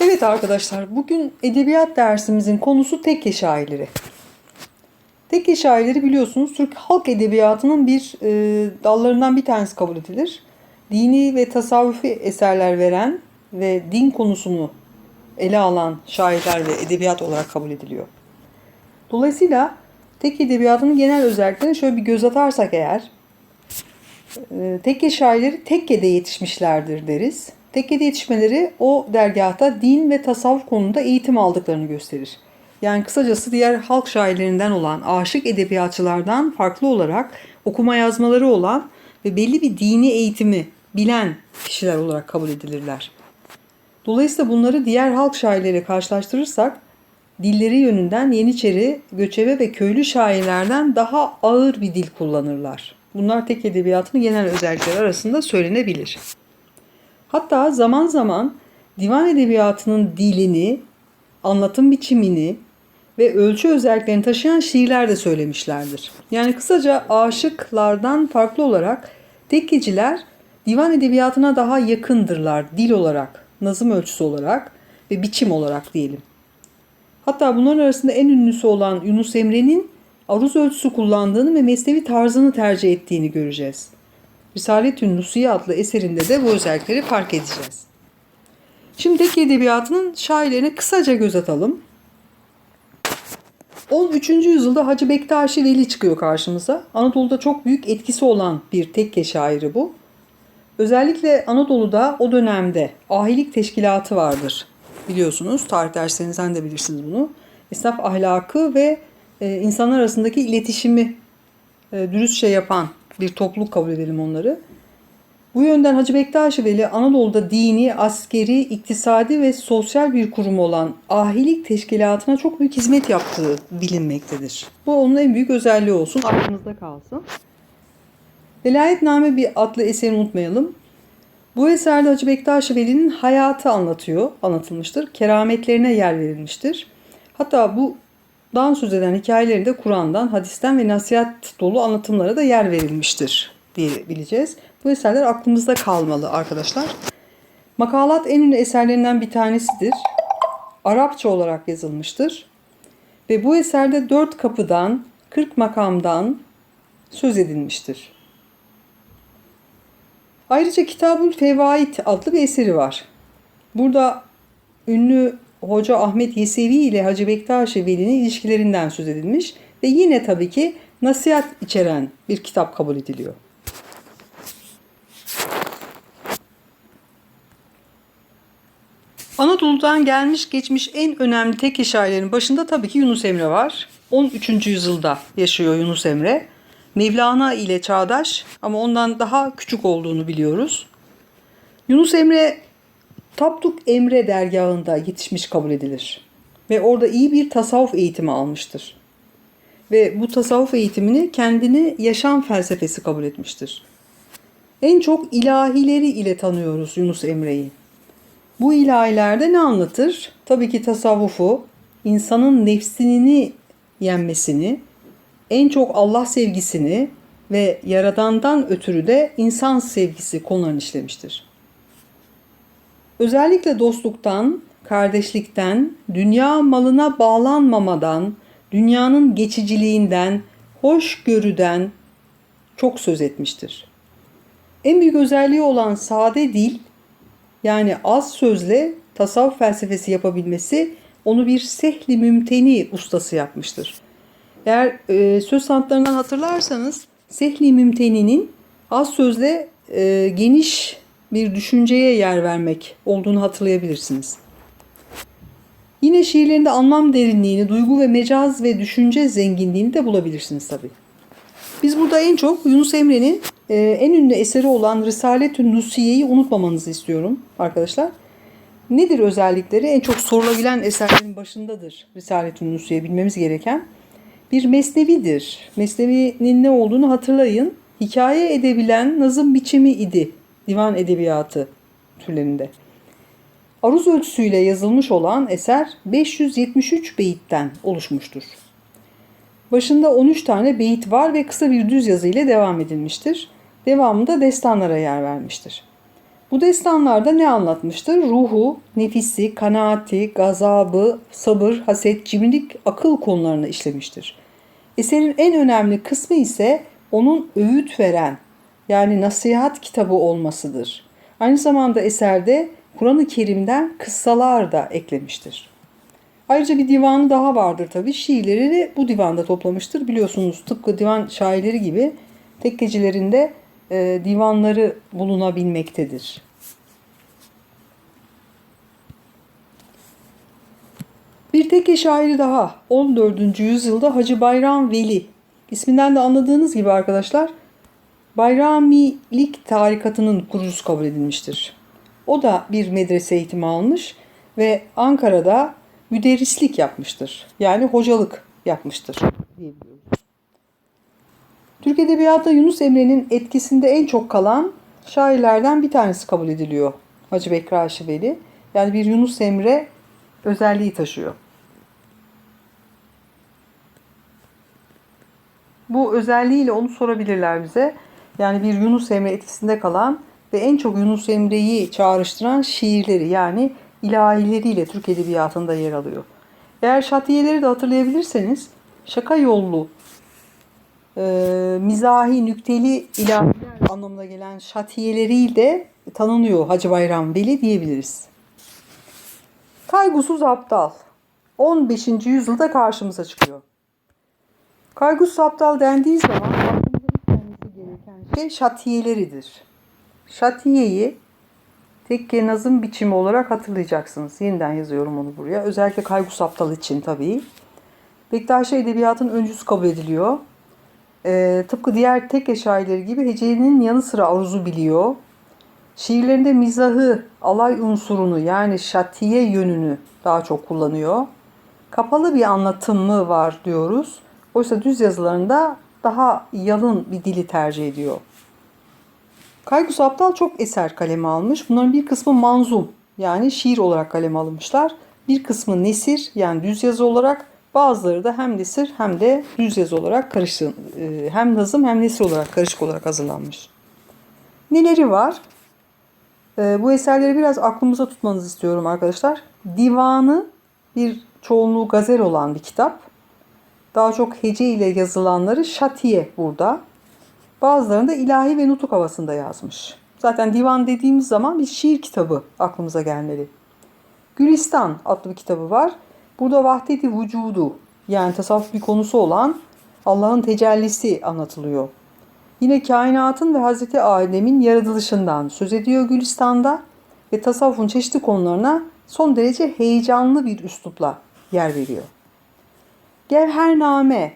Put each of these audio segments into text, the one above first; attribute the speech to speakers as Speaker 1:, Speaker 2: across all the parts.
Speaker 1: Evet arkadaşlar, bugün edebiyat dersimizin konusu tekke şairleri. Tekke şairleri biliyorsunuz Türk halk edebiyatının bir e, dallarından bir tanesi kabul edilir. Dini ve tasavvufi eserler veren ve din konusunu ele alan şairler ve edebiyat olarak kabul ediliyor. Dolayısıyla tekke edebiyatının genel özelliklerine şöyle bir göz atarsak eğer, e, tekke şairleri tekkede yetişmişlerdir deriz. Tekkede yetişmeleri o dergahta din ve tasavvuf konusunda eğitim aldıklarını gösterir. Yani kısacası diğer halk şairlerinden olan aşık edebiyatçılardan farklı olarak okuma yazmaları olan ve belli bir dini eğitimi bilen kişiler olarak kabul edilirler. Dolayısıyla bunları diğer halk şairleriyle karşılaştırırsak dilleri yönünden Yeniçeri, göçebe ve köylü şairlerden daha ağır bir dil kullanırlar. Bunlar tek edebiyatının genel özellikleri arasında söylenebilir. Hatta zaman zaman divan edebiyatının dilini, anlatım biçimini ve ölçü özelliklerini taşıyan şiirler de söylemişlerdir. Yani kısaca aşıklardan farklı olarak tekkeciler divan edebiyatına daha yakındırlar dil olarak, nazım ölçüsü olarak ve biçim olarak diyelim. Hatta bunların arasında en ünlüsü olan Yunus Emre'nin aruz ölçüsü kullandığını ve mesnevi tarzını tercih ettiğini göreceğiz. Risaletün Nusiye adlı eserinde de bu özellikleri fark edeceğiz. Şimdi Tekke Edebiyatı'nın şairlerine kısaca göz atalım. 13. yüzyılda Hacı Bektaşi Veli çıkıyor karşımıza. Anadolu'da çok büyük etkisi olan bir tekke şairi bu. Özellikle Anadolu'da o dönemde ahilik teşkilatı vardır. Biliyorsunuz tarih derslerinizden de bilirsiniz bunu. Esnaf ahlakı ve e, insanlar arasındaki iletişimi e, dürüstçe yapan bir topluluk kabul edelim onları. Bu yönden Hacı Bektaş Veli Anadolu'da dini, askeri, iktisadi ve sosyal bir kurum olan ahilik teşkilatına çok büyük hizmet yaptığı bilinmektedir. Bu onun en büyük özelliği olsun, aklınızda kalsın. Velayetname bir adlı eseri unutmayalım. Bu eserde Hacı Bektaş Veli'nin hayatı anlatıyor, anlatılmıştır. Kerametlerine yer verilmiştir. Hatta bu dan söz eden hikayelerinde Kur'an'dan, hadisten ve nasihat dolu anlatımlara da yer verilmiştir diye bileceğiz. Bu eserler aklımızda kalmalı arkadaşlar. Makalat en ünlü eserlerinden bir tanesidir. Arapça olarak yazılmıştır. Ve bu eserde dört kapıdan, kırk makamdan söz edilmiştir. Ayrıca Kitabul Fevaid adlı bir eseri var. Burada ünlü Hoca Ahmet Yesevi ile Hacı Bektaş Veli'nin ilişkilerinden söz edilmiş ve yine tabii ki nasihat içeren bir kitap kabul ediliyor. Anadolu'dan gelmiş geçmiş en önemli tekke şairlerin başında tabii ki Yunus Emre var. 13. yüzyılda yaşıyor Yunus Emre. Mevlana ile çağdaş ama ondan daha küçük olduğunu biliyoruz. Yunus Emre Tapduk Emre dergahında yetişmiş kabul edilir. Ve orada iyi bir tasavvuf eğitimi almıştır. Ve bu tasavvuf eğitimini kendini yaşam felsefesi kabul etmiştir. En çok ilahileri ile tanıyoruz Yunus Emre'yi. Bu ilahilerde ne anlatır? Tabii ki tasavvufu, insanın nefsini yenmesini, en çok Allah sevgisini ve yaradandan ötürü de insan sevgisi konularını işlemiştir. Özellikle dostluktan, kardeşlikten, dünya malına bağlanmamadan, dünyanın geçiciliğinden, hoşgörüden çok söz etmiştir. En büyük özelliği olan sade dil, yani az sözle tasavvuf felsefesi yapabilmesi onu bir sehli mümteni ustası yapmıştır. Eğer e, söz sanatlarından hatırlarsanız Sehli Mümteni'nin az sözle e, geniş bir düşünceye yer vermek olduğunu hatırlayabilirsiniz. Yine şiirlerinde anlam derinliğini, duygu ve mecaz ve düşünce zenginliğini de bulabilirsiniz tabi. Biz burada en çok Yunus Emre'nin e, en ünlü eseri olan Risaletün Nusiye'yi unutmamanızı istiyorum arkadaşlar. Nedir özellikleri? En çok sorulabilen eserlerin başındadır Risaletün Nusiye bilmemiz gereken bir mesnevidir. Mesnevinin ne olduğunu hatırlayın. Hikaye edebilen nazım biçimi idi divan edebiyatı türlerinde. Aruz ölçüsüyle yazılmış olan eser 573 beyitten oluşmuştur. Başında 13 tane beyit var ve kısa bir düz yazı ile devam edilmiştir. Devamında destanlara yer vermiştir. Bu destanlarda ne anlatmıştır? Ruhu, nefisi, kanaati, gazabı, sabır, haset, cimrilik, akıl konularını işlemiştir. Eserin en önemli kısmı ise onun öğüt veren yani nasihat kitabı olmasıdır. Aynı zamanda eserde Kur'an-ı Kerim'den kıssalar da eklemiştir. Ayrıca bir divanı daha vardır tabi. Şiirleri de bu divanda toplamıştır. Biliyorsunuz tıpkı divan şairleri gibi tekkecilerinde e, divanları bulunabilmektedir. Bir tekke şairi daha 14. yüzyılda Hacı Bayram Veli. İsminden de anladığınız gibi arkadaşlar Bayramilik tarikatının kurucusu kabul edilmiştir. O da bir medrese eğitimi almış ve Ankara'da müderrislik yapmıştır. Yani hocalık yapmıştır diyebiliyoruz. Türk Edebiyatı'nda Yunus Emre'nin etkisinde en çok kalan şairlerden bir tanesi kabul ediliyor. Hacı Bekri Aşiveli. Yani bir Yunus Emre özelliği taşıyor. Bu özelliğiyle onu sorabilirler bize. Yani bir Yunus Emre etkisinde kalan ve en çok Yunus Emre'yi çağrıştıran şiirleri yani ilahileriyle Türk Edebiyatı'nda yer alıyor. Eğer şatiyeleri de hatırlayabilirseniz şaka yollu, e, mizahi, nükteli ilahiler anlamına gelen şatiyeleriyle tanınıyor Hacı Bayram Veli diyebiliriz. Kaygusuz aptal 15. yüzyılda karşımıza çıkıyor. Kaygusuz aptal dendiği zaman aklımıza ilk gelmesi gereken şey şatiyeleridir. Şatiyeyi tekke nazım biçimi olarak hatırlayacaksınız. Yeniden yazıyorum onu buraya. Özellikle Kaygusuz aptal için tabii. Bektaşi Edebiyatın öncüsü kabul ediliyor. Ee, tıpkı diğer tekke şairleri gibi hecenin yanı sıra aruzu biliyor. Şiirlerinde mizahı, alay unsurunu yani şatiye yönünü daha çok kullanıyor. Kapalı bir anlatımı var diyoruz. Oysa düz yazılarında daha yalın bir dili tercih ediyor. Kaygus Aptal çok eser kaleme almış. Bunların bir kısmı manzum yani şiir olarak kaleme alınmışlar. Bir kısmı nesir yani düz yazı olarak bazıları da hem nesir hem de düz yazı olarak karıştı. Hem nazım hem nesir olarak karışık olarak hazırlanmış. Neleri var? Bu eserleri biraz aklımıza tutmanızı istiyorum arkadaşlar. Divanı bir çoğunluğu gazel olan bir kitap. Daha çok hece ile yazılanları şatiye burada. Bazılarını da ilahi ve nutuk havasında yazmış. Zaten divan dediğimiz zaman bir şiir kitabı aklımıza gelmeli. Gülistan adlı bir kitabı var. Burada vahdeti vücudu yani tasavvuf bir konusu olan Allah'ın tecellisi anlatılıyor. Yine kainatın ve Hazreti Adem'in yaratılışından söz ediyor Gülistan'da ve tasavvufun çeşitli konularına son derece heyecanlı bir üslupla yer veriyor. Gevhername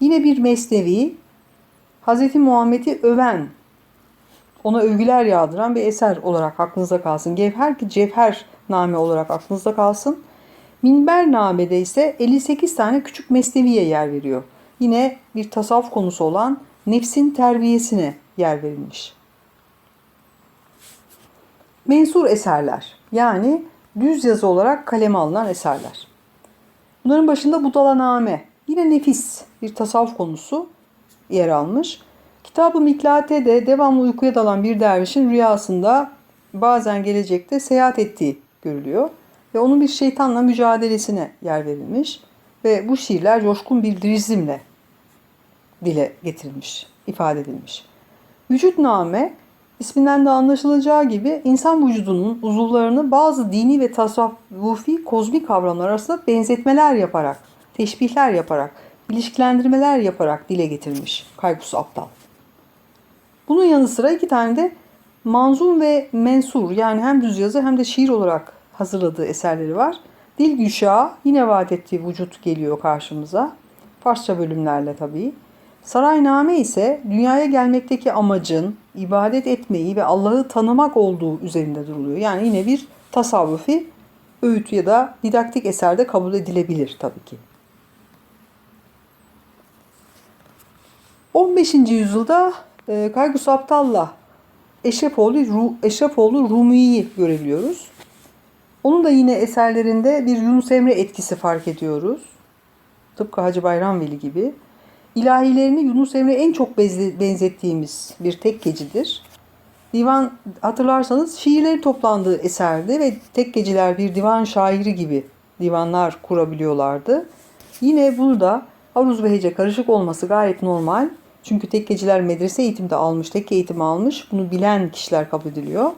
Speaker 1: yine bir mesnevi Hz. Muhammed'i öven, ona övgüler yağdıran bir eser olarak aklınızda kalsın. Gevher ki cevher name olarak aklınızda kalsın. Minber namede ise 58 tane küçük mesneviye yer veriyor. Yine bir tasavvuf konusu olan nefsin terbiyesine yer verilmiş. Mensur eserler yani düz yazı olarak kaleme alınan eserler. Bunların başında Budalaname yine nefis bir tasavvuf konusu yer almış. Kitab-ı Miklate de devamlı uykuya dalan bir dervişin rüyasında bazen gelecekte seyahat ettiği görülüyor. Ve onun bir şeytanla mücadelesine yer verilmiş. Ve bu şiirler coşkun bir lirizmle dile getirilmiş, ifade edilmiş. Vücutname isminden de anlaşılacağı gibi insan vücudunun uzuvlarını bazı dini ve tasavvufi kozmik kavramlar arasında benzetmeler yaparak, teşbihler yaparak, ilişkilendirmeler yaparak dile getirmiş Kaygus Aptal. Bunun yanı sıra iki tane de manzum ve mensur yani hem düz yazı hem de şiir olarak hazırladığı eserleri var. Dil Güşa yine vaat ettiği vücut geliyor karşımıza. Farsça bölümlerle tabii. Sarayname ise dünyaya gelmekteki amacın ibadet etmeyi ve Allah'ı tanımak olduğu üzerinde duruluyor. Yani yine bir tasavvufi öğüt ya da didaktik eserde kabul edilebilir tabii ki. 15. yüzyılda e, Kaygus Aptal'la Eşrefoğlu, Eşrefoğlu Rumi'yi görebiliyoruz. Onun da yine eserlerinde bir Yunus Emre etkisi fark ediyoruz. Tıpkı Hacı Bayram Veli gibi. İlahilerini Yunus Emre en çok benzettiğimiz bir tekkecidir. Divan hatırlarsanız şiirleri toplandığı eserdi ve tek geceler bir divan şairi gibi divanlar kurabiliyorlardı. Yine burada aruz ve hece karışık olması gayet normal. Çünkü tek geceler medrese eğitimde almış, tek eğitim almış. Bunu bilen kişiler kabul ediliyor.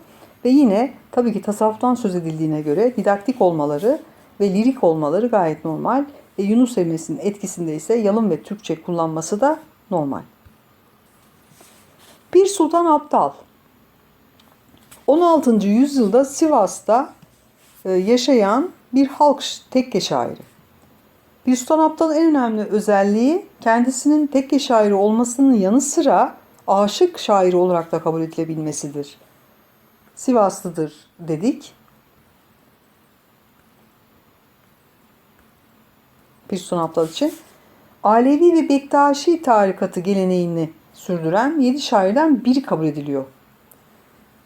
Speaker 1: Ve yine tabii ki tasavvuftan söz edildiğine göre didaktik olmaları ve lirik olmaları gayet normal. E, Yunus Emre'sinin etkisinde ise yalın ve Türkçe kullanması da normal. Pir Sultan Abdal 16. yüzyılda Sivas'ta e, yaşayan bir halk tekke şairi. Pir Sultan Abdal'ın en önemli özelliği kendisinin tekke şairi olmasının yanı sıra aşık şairi olarak da kabul edilebilmesidir. Sivaslıdır dedik. Sultan Abdal için. Alevi ve Bektaşi tarikatı geleneğini sürdüren yedi şairden biri kabul ediliyor.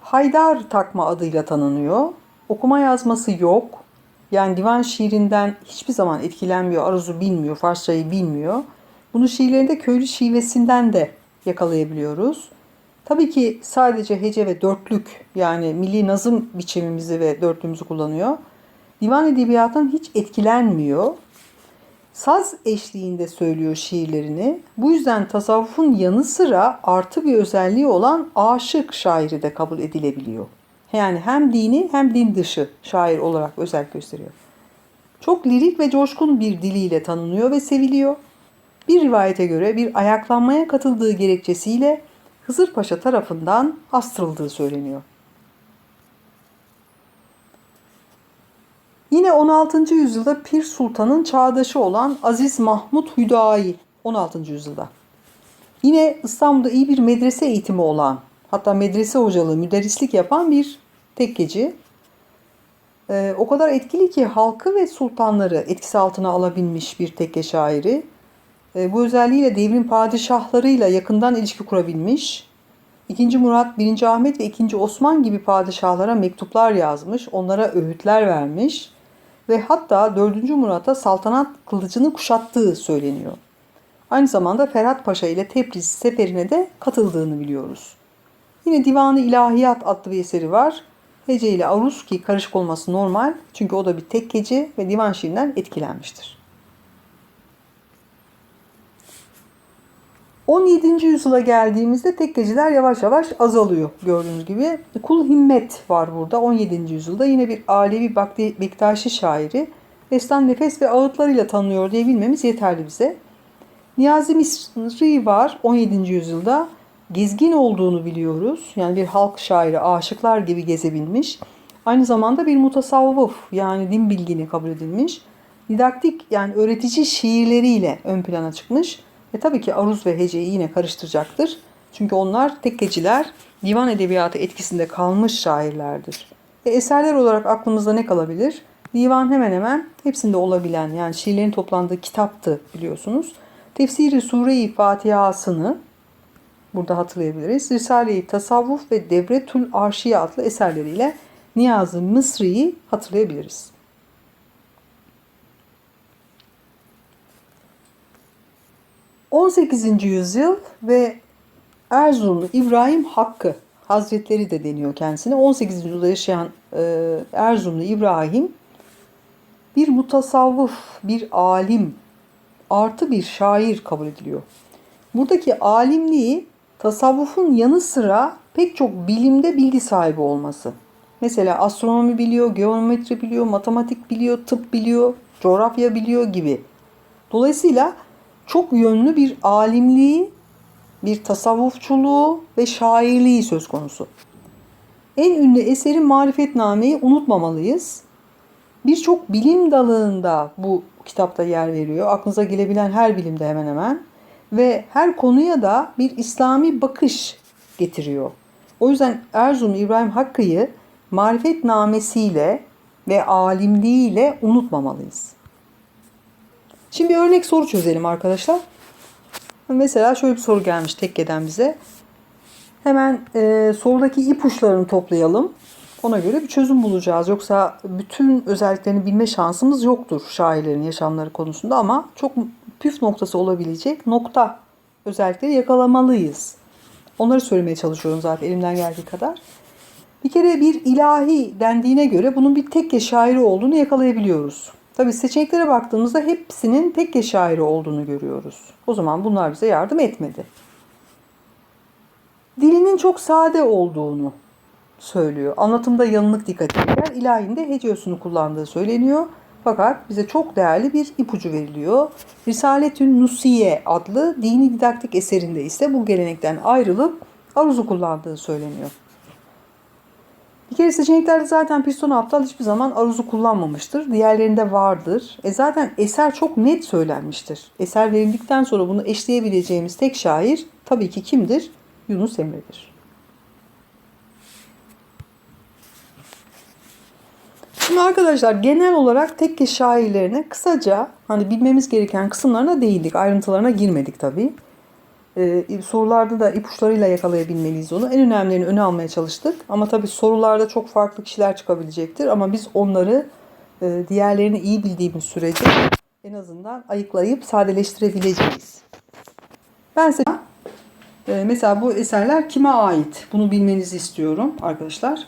Speaker 1: Haydar takma adıyla tanınıyor. Okuma yazması yok. Yani divan şiirinden hiçbir zaman etkilenmiyor, aruzu bilmiyor, Farsçayı bilmiyor. Bunu şiirlerinde köylü şivesinden de yakalayabiliyoruz. Tabii ki sadece hece ve dörtlük yani milli nazım biçimimizi ve dörtlüğümüzü kullanıyor. Divan edebiyatından hiç etkilenmiyor. Saz eşliğinde söylüyor şiirlerini. Bu yüzden tasavvufun yanı sıra artı bir özelliği olan aşık şairi de kabul edilebiliyor. Yani hem dini hem din dışı şair olarak özel gösteriyor. Çok lirik ve coşkun bir diliyle tanınıyor ve seviliyor. Bir rivayete göre bir ayaklanmaya katıldığı gerekçesiyle Hızır Paşa tarafından astırıldığı söyleniyor. Yine 16. yüzyılda Pir Sultan'ın çağdaşı olan Aziz Mahmut Hüdayi 16. yüzyılda. Yine İstanbul'da iyi bir medrese eğitimi olan, hatta medrese hocalığı, müderrislik yapan bir tekkeci. Ee, o kadar etkili ki halkı ve sultanları etkisi altına alabilmiş bir tekke şairi. Ee, bu özelliğiyle devrin padişahlarıyla yakından ilişki kurabilmiş. 2. Murat, 1. Ahmet ve 2. Osman gibi padişahlara mektuplar yazmış, onlara öğütler vermiş ve hatta 4. Murat'a saltanat kılıcını kuşattığı söyleniyor. Aynı zamanda Ferhat Paşa ile Tebriz seferine de katıldığını biliyoruz. Yine Divanı İlahiyat adlı bir eseri var. Hece ile aruz ki karışık olması normal çünkü o da bir tekkeci ve divan şiirinden etkilenmiştir. 17. yüzyıla geldiğimizde tekkeciler yavaş yavaş azalıyor gördüğünüz gibi. Kul Himmet var burada 17. yüzyılda yine bir Alevi Bektaşi şairi. Destan nefes ve ağıtlarıyla tanınıyor diye bilmemiz yeterli bize. Niyazi Misri var 17. yüzyılda. Gezgin olduğunu biliyoruz. Yani bir halk şairi, aşıklar gibi gezebilmiş. Aynı zamanda bir mutasavvıf yani din bilgini kabul edilmiş. Didaktik yani öğretici şiirleriyle ön plana çıkmış. Ve tabii ki aruz ve heceyi yine karıştıracaktır. Çünkü onlar tekkeciler divan edebiyatı etkisinde kalmış şairlerdir. Ve eserler olarak aklımızda ne kalabilir? Divan hemen hemen hepsinde olabilen yani şiirlerin toplandığı kitaptı biliyorsunuz. Tefsiri Sure-i Fatiha'sını burada hatırlayabiliriz. Risale-i Tasavvuf ve Devretül Arşiye adlı eserleriyle Niyazi Mısri'yi hatırlayabiliriz. 18. yüzyıl ve Erzurumlu İbrahim Hakkı Hazretleri de deniyor kendisine. 18. yüzyılda yaşayan e, Erzurumlu İbrahim bir mutasavvıf, bir alim, artı bir şair kabul ediliyor. Buradaki alimliği tasavvufun yanı sıra pek çok bilimde bilgi sahibi olması. Mesela astronomi biliyor, geometri biliyor, matematik biliyor, tıp biliyor, coğrafya biliyor gibi. Dolayısıyla çok yönlü bir alimliği, bir tasavvufçuluğu ve şairliği söz konusu. En ünlü eseri Marifetname'yi unutmamalıyız. Birçok bilim dalında bu kitapta yer veriyor. Aklınıza gelebilen her bilimde hemen hemen. Ve her konuya da bir İslami bakış getiriyor. O yüzden Erzurum İbrahim Hakkı'yı marifetnamesiyle ve alimliğiyle unutmamalıyız. Şimdi örnek soru çözelim arkadaşlar. Mesela şöyle bir soru gelmiş tekkeden bize. Hemen e, sorudaki ipuçlarını toplayalım. Ona göre bir çözüm bulacağız. Yoksa bütün özelliklerini bilme şansımız yoktur şairlerin yaşamları konusunda ama çok püf noktası olabilecek nokta özellikleri yakalamalıyız. Onları söylemeye çalışıyorum zaten elimden geldiği kadar. Bir kere bir ilahi dendiğine göre bunun bir tekke şairi olduğunu yakalayabiliyoruz. Tabii seçeneklere baktığımızda hepsinin tekke şairi olduğunu görüyoruz. O zaman bunlar bize yardım etmedi. Dilinin çok sade olduğunu söylüyor. Anlatımda yanılık dikkat çeker. İlahinde heciyosunu kullandığı söyleniyor. Fakat bize çok değerli bir ipucu veriliyor. Risaletün Nusiye adlı dini didaktik eserinde ise bu gelenekten ayrılıp aruzu kullandığı söyleniyor. Bir kere seçeneklerde zaten Piston Aptal hiçbir zaman aruzu kullanmamıştır. Diğerlerinde vardır. E zaten eser çok net söylenmiştir. Eser verildikten sonra bunu eşleyebileceğimiz tek şair tabii ki kimdir? Yunus Emre'dir. Şimdi arkadaşlar genel olarak tekke şairlerine kısaca hani bilmemiz gereken kısımlarına değindik. Ayrıntılarına girmedik tabii. Ee, sorularda da ipuçlarıyla yakalayabilmeliyiz onu. En önemlilerini öne almaya çalıştık. Ama tabii sorularda çok farklı kişiler çıkabilecektir. Ama biz onları e, diğerlerini iyi bildiğimiz sürece en azından ayıklayıp sadeleştirebileceğiz. Ben size e, mesela bu eserler kime ait? Bunu bilmenizi istiyorum arkadaşlar.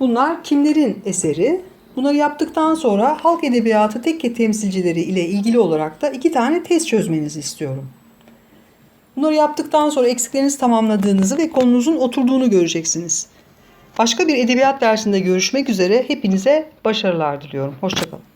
Speaker 1: Bunlar kimlerin eseri? Bunları yaptıktan sonra halk edebiyatı tekke temsilcileri ile ilgili olarak da iki tane test çözmenizi istiyorum. Bunları yaptıktan sonra eksiklerinizi tamamladığınızı ve konunuzun oturduğunu göreceksiniz. Başka bir edebiyat dersinde görüşmek üzere hepinize başarılar diliyorum. Hoşçakalın.